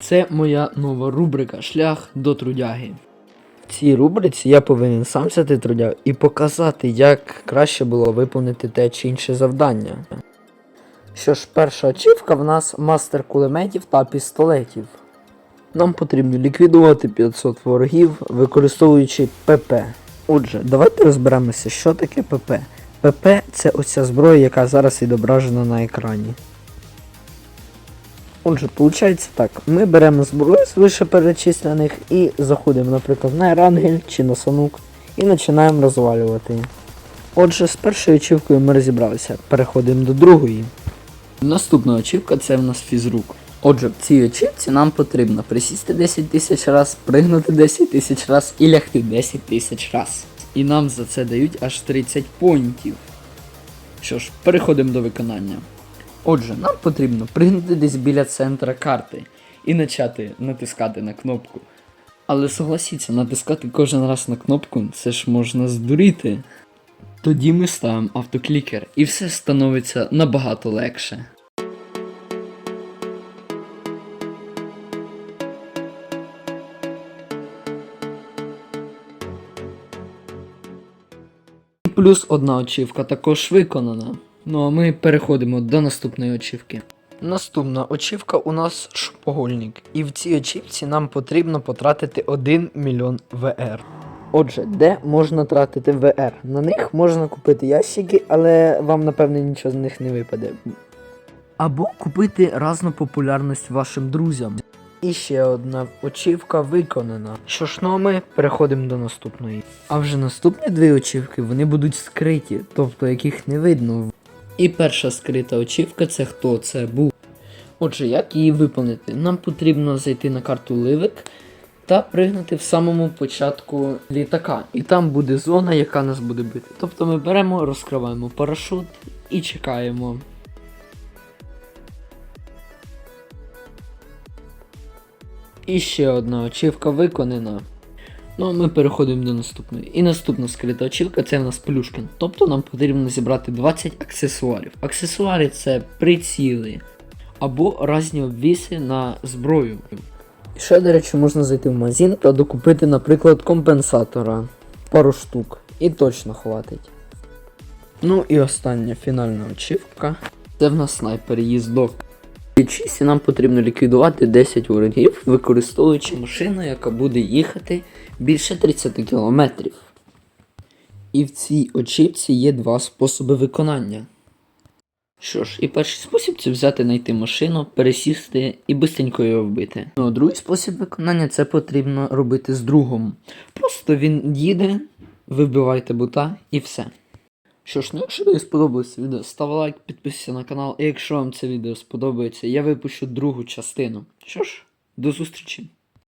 Це моя нова рубрика Шлях до трудяги. В цій рубриці я повинен сам взяти трудягу і показати, як краще було виповнити те чи інше завдання. Що ж, перша ачівка в нас мастер кулеметів та пістолетів. Нам потрібно ліквідувати 500 ворогів, використовуючи ПП. Отже, давайте розберемося, що таке ПП. ПП це оця зброя, яка зараз відображена на екрані. Отже, виходить так, ми беремо зброю з вищеперечислених і заходимо, наприклад, на Ерангель чи на Санук і починаємо розвалювати. Отже, з першою ачівкою ми розібралися. Переходимо до другої. Наступна ачівка це в нас фізрук. Отже, в цій ачівці нам потрібно присісти 10 тисяч раз, пригнути 10 тисяч раз і лягти 10 тисяч раз. І нам за це дають аж 30 поінтів. Що ж, переходимо до виконання. Отже, нам потрібно пригнути десь біля центра карти і почати натискати на кнопку. Але согласіться, натискати кожен раз на кнопку це ж можна здуріти. Тоді ми ставимо автоклікер і все становиться набагато легше. Плюс одна очівка також виконана. Ну а ми переходимо до наступної очівки. Наступна очівка у нас шпогольник. І в цій очівці нам потрібно потратити 1 мільйон ВР. Отже, де можна тратити ВР? На них можна купити ящики, але вам напевне нічого з них не випаде. Або купити разну популярність вашим друзям. І ще одна очівка виконана. Що ж, ну ми переходимо до наступної. А вже наступні дві очівки вони будуть скриті, тобто яких не видно. І перша скрита очівка це хто це був. Отже, як її виповнити? Нам потрібно зайти на карту Ливик та пригнути в самому початку літака. І там буде зона, яка нас буде бити. Тобто ми беремо, розкриваємо парашут і чекаємо. І ще одна очівка виконана. Ну, а ми переходимо до наступної. І наступна скрита очівка це в нас плюшкін. Тобто нам потрібно зібрати 20 аксесуарів. Аксесуари це приціли або різні обвіси на зброю. Ще, до речі, можна зайти в магазин та докупити, наприклад, компенсатора. Пару штук. І точно хватить. Ну і остання фінальна очівка. Це в нас снайпер їздок. В чисті нам потрібно ліквідувати 10 ворогів, використовуючи машину, яка буде їхати більше 30 км. І в цій очівці є два способи виконання. Що ж, і перший спосіб це взяти знайти машину, пересісти і бистренько її вбити. Ну а другий спосіб виконання це потрібно робити з другом. Просто він їде, вибивайте бута і все. Що ж, ну якщо тобі сподобалось відео, став лайк, підписуйся на канал, і якщо вам це відео сподобається, я випущу другу частину. Що ж, до зустрічі!